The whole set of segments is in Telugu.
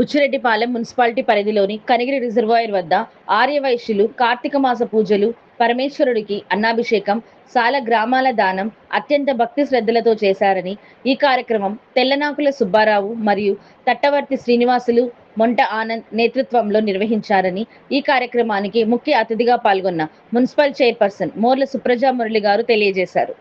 బుచ్చిరెడ్డిపాలెం మున్సిపాలిటీ పరిధిలోని కనిగిరి రిజర్వాయర్ వద్ద ఆర్యవైశ్యులు కార్తీక మాస పూజలు పరమేశ్వరుడికి అన్నాభిషేకం సాల గ్రామాల దానం అత్యంత భక్తి శ్రద్ధలతో చేశారని ఈ కార్యక్రమం తెల్లనాకుల సుబ్బారావు మరియు తట్టవర్తి శ్రీనివాసులు మొంట ఆనంద్ నేతృత్వంలో నిర్వహించారని ఈ కార్యక్రమానికి ముఖ్య అతిథిగా పాల్గొన్న మున్సిపల్ చైర్పర్సన్ మోర్ల సుప్రజా మురళి గారు తెలియజేశారు.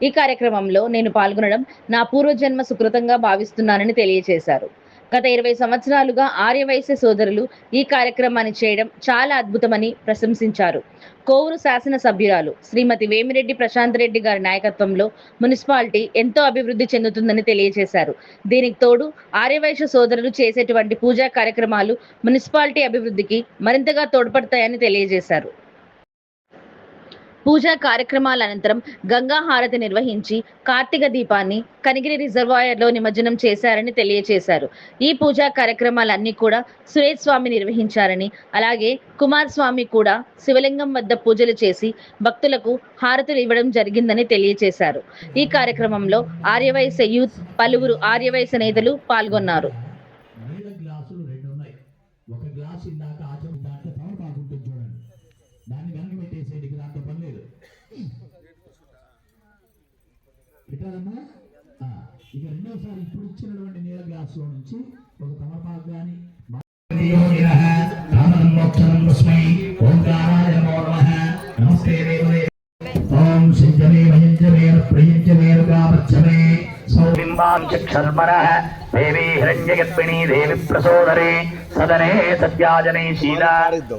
ఈ కార్యక్రమంలో నేను పాల్గొనడం నా పూర్వజన్మ సుకృతంగా భావిస్తున్నానని తెలియజేశారు. గత ఇరవై సంవత్సరాలుగా ఆర్యవైశ్య సోదరులు ఈ కార్యక్రమాన్ని చేయడం చాలా అద్భుతమని ప్రశంసించారు. కోవూరు శాసన సభ్యురాలు శ్రీమతి వేమిరెడ్డి ప్రశాంత్ రెడ్డి గారి నాయకత్వంలో మున్సిపాలిటీ ఎంతో అభివృద్ధి చెందుతుందని తెలియజేశారు. దీనికి తోడు ఆర్యవైశ్య సోదరులు చేసేటువంటి పూజా కార్యక్రమాలు మున్సిపాలిటీ అభివృద్ధికి మరింతగా తోడ్పడతాయని తెలియజేశారు. పూజా కార్యక్రమాల అనంతరం గంగా హారతి నిర్వహించి కార్తీక దీపాన్ని కనిగిరి రిజర్వాయర్లో నిమజ్జనం చేశారని తెలియజేశారు ఈ పూజా కార్యక్రమాలన్నీ కూడా సురేష్ స్వామి నిర్వహించారని అలాగే కుమార్ స్వామి కూడా శివలింగం వద్ద పూజలు చేసి భక్తులకు హారతులు ఇవ్వడం జరిగిందని తెలియజేశారు ఈ కార్యక్రమంలో ఆర్యవైశ్య యూత్ పలువురు ఆర్యవైశ్య నేతలు పాల్గొన్నారు. ఇక రెండోసారి ఇప్పుడు ఇచ్చినటువంటి నీళ్ళ గ్లాసులో నుంచి ఒక తమలపాకు కానీ రామనమోక్షణం తస్మై ఓంకారాయ నమో నమః నమస్తే దేవదే ఓం సింజమే మయంజమే ప్రయంజమే కామచ్చమే బింబాం చక్షర్మరః దేవీ హిరణ్యగర్భిణీ దేవి ప్రసోదరే సదనే సత్యాజనే శీల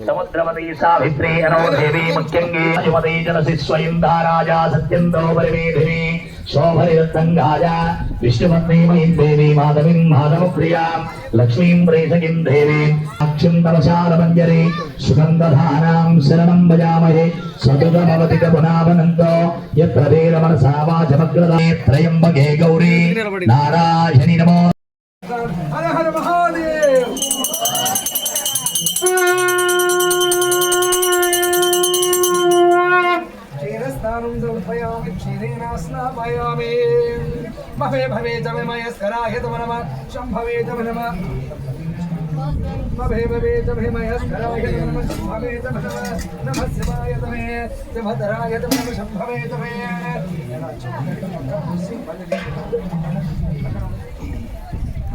సముద్రవతి సావిత్రి అనో దేవి ముఖ్యంగే యువతి జనసి స్వయం ధారాజా సత్యంతో పరిమేధిని శోభరిరత్తంగాజ విష్ణుపత్నీమయీం దేవి మాధవీం మాధవప్రియాం లక్ష్మీం ప్రేషకిం దేవి అక్షం తమశాలమంజరి సుగంధధానాం శరణం భజామహే సతుతమవతి పునావనంతో యత్ర వీరమనసా వాచమగ్రదే త్రయంబకే గౌరీ నారాయణి నమో भवे जमे मयस्कराय तम नम। शम्भवे तम नम। भवे भवे जमे मयस्कराय तम नम। शम्भवे तम नम। नमः शिवाय तमे जभदराय तम नम। शम्भवे तमे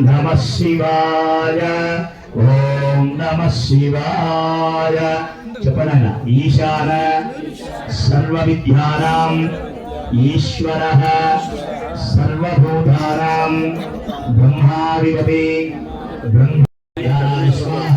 నమ శివాయ. ఓం నమ శివాయ. చెప్పనైనా ఈశాన సర్వ విద్యానాం ఈశ్వర సర్వభూతానాం బ్రహ్మా విదతే బ్రహ్మ ధ్యానాయ స్వాహ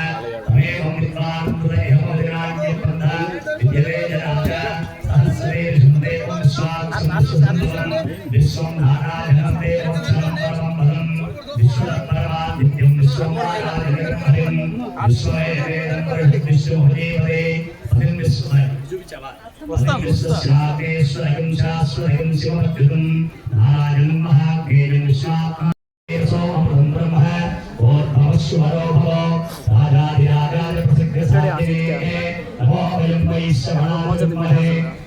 విశ్వం నారాయణతే వక్షణం పరమం బలం విశ్వపరమాదిత్యం విశ్వమారాధనం హరిం విశ్వమేవేదం పరివిశ్వం హరివరే హరిం విశ్వ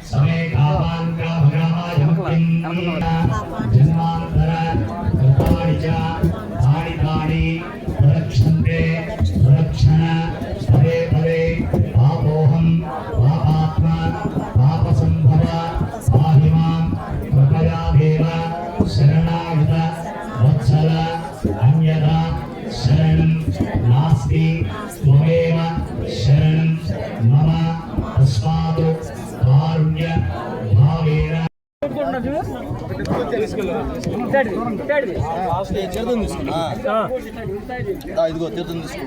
సమే కాపాన్ కాభగామాయం ఇదిగో తీర్థం తీసుకో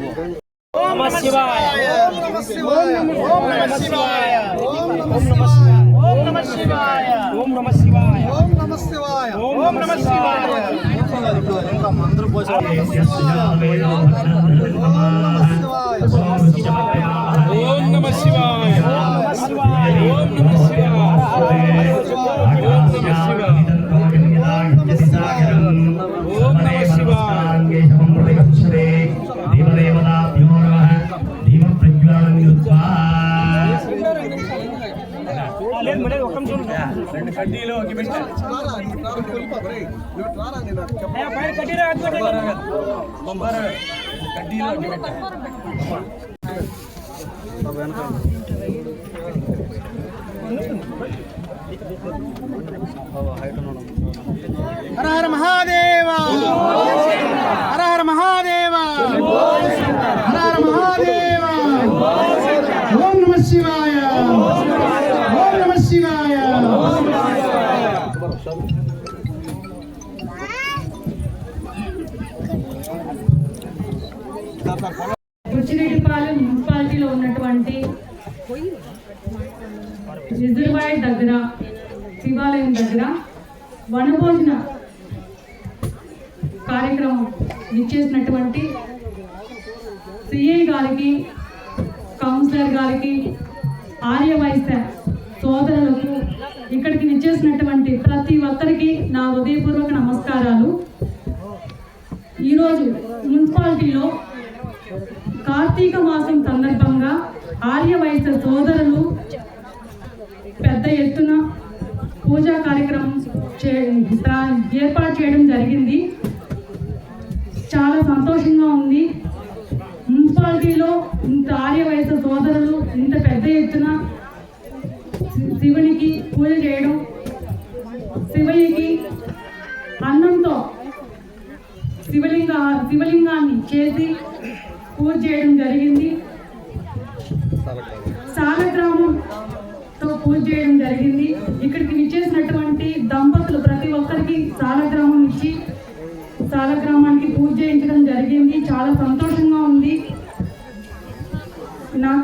అందరూ పోసి ఓం నమ శివాయ. ఓం హర హర మహాదేవ! హర హర మహాదేవ! హర హర మహాదేవ! ఓం నమ శివాయ! ఓం నమ శివాయ! సిఐ గారికి కౌన్సిలర్ గారికి ఆర్యవైశ్య సోదరులకు ఇక్కడికి విచ్చేసినటువంటి ప్రతి ఒక్కరికి నా హృదయపూర్వక నమస్కారాలు. ఈరోజు మున్సిపాలిటీలో కార్తీక మాసం సందర్భంగా ఆర్యవైశ్య సోదరులు పెద్ద ఎత్తున పూజా కార్యక్రమం చే ఏర్పాటు చేయడం జరిగింది. చాలా సంతోషంగా ఉంది. మున్సిపాలిటీలో ఇంత ఆర్య వయసు సోదరులు ఇంత పెద్ద ఎత్తున శివునికి పూజ చేయడం శివయ్యకి అన్నంతో శివలింగ శివలింగాన్ని చేసి పూజ చేయడం జరిగింది. సాలగ్రామంతో పూజ చేయడం జరిగింది. ఇక్కడికి విచ్చేసినటువంటి దంపతులు ప్రతి ఒక్కరికి సాలగ్రామం ఇచ్చి సాలగ్రామానికి పూజ చేయించడం జరిగింది. చాలా సంతోషంగా ఉంది.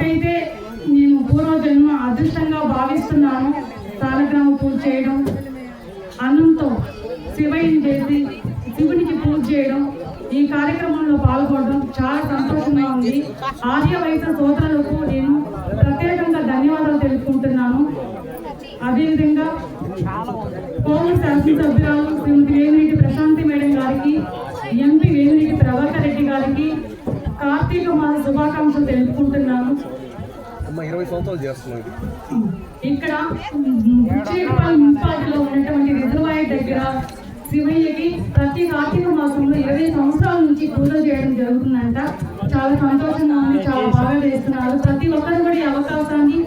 నాకైతే నేను పూర్వజన్మ అదృష్టంగా భావిస్తున్నాను. తారగ్రామ పూజ చేయడం అన్నంతో శివయ్యని చేసి శివునికి పూజ చేయడం ఈ కార్యక్రమంలో పాల్గొనడం చాలా సంతోషంగా ఉంది. ఆర్య వైశ్య సోదరులకు నేను ప్రత్యేకంగా ధన్యవాదాలు తెలుపుకుంటున్నాను. అదేవిధంగా కోవిడ్ శాసనసభ్యురాలు శ్రీమతి వేమిరెడ్డి ప్రశాంతి మేడం గారికి ఎంపీ వేమిరెడ్డి ప్రభాకర్ రెడ్డి గారికి కార్తీక మాస శుభాకాంక్షలు తెలుపుకుంటున్నాను. ఇరవై సంవత్సరాలు చేస్తున్నాం ఇక్కడ ఉచ్చేటిపాలెం మున్సిపాలిటీలో ఉన్నటువంటి రిజర్వాయ దగ్గర శివయ్యకి ప్రతి కార్తీక మాసంలో ఇరవై సంవత్సరాల నుంచి పూజలు చేయడం జరుగుతుందంట. చాలా సంతోషంగా ఉంది చాలా బాగా చేస్తున్నారు. ప్రతి ఒక్కరు కూడా ఈ అవకాశాన్ని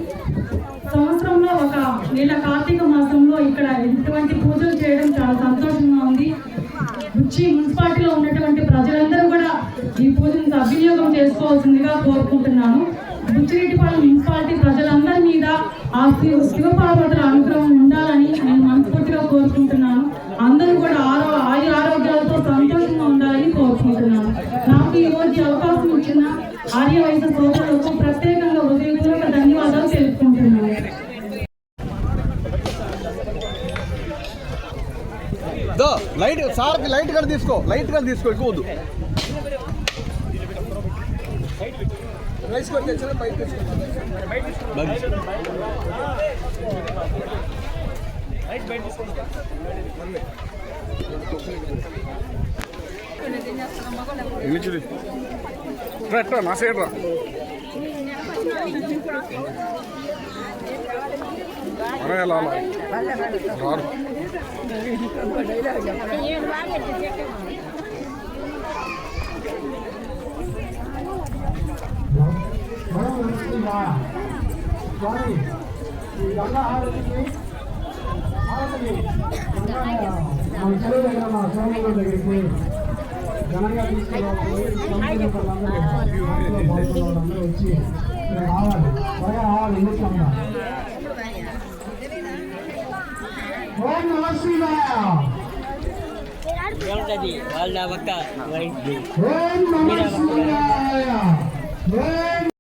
సంవత్సరంలో ఒక నెల కార్తీక మాసంలో ఇక్కడ ఇటువంటి పూజలు చేయడం చాలా సంతోషంగా ఉంది. ఉచ్చి మున్సిపాలిటీలో ఉన్నటువంటి ప్రజలందరూ కూడా ఈ పూజను సద్వినియోగం చేసుకోవాల్సిందిగా కోరుకుంటున్నాను. బుచ్చిరెడ్డిపాలెం మున్సిపాలిటీ ప్రజలందరి మీద ఆ శివ శివపార్వతుల అనుగ్రహం ఉండాలని నేను మనస్ఫూర్తిగా కోరుకుంటున్నాను. అందరూ కూడా ఆరో ఆయు ఆరోగ్యాలతో సంతోషంగా ఉండాలని కోరుకుంటున్నాను. నాకు ఈ రోజు అవకాశం ఇచ్చిన ఆర్యవైద్య సోదరులకు ప్రత్యేకంగా హృదయపూర్వక ధన్యవాదాలు తెలుపుకుంటున్నాను. లైట్ సార్కి లైట్గా తీసుకో. లైట్గా తీసుకో ఎక్కువ వద్దు రైస్ కొట్టి తెచ్చిన బయట నా సైడ్ రా. అరే అలా రారు. స్వామి ఈ గంగా హారతికి హారతిని గంగా మన చెరువు దగ్గర మా సోమవారం దగ్గరికి ఘనంగా తీసుకురావాలి వాళ్ళందరూ వచ్చి రావాలి త్వరగా రావాలి ఎందుకంగా ఓం నమ శివాయ వాళ్ళ పక్క ఓం నమ శివాయ ఓం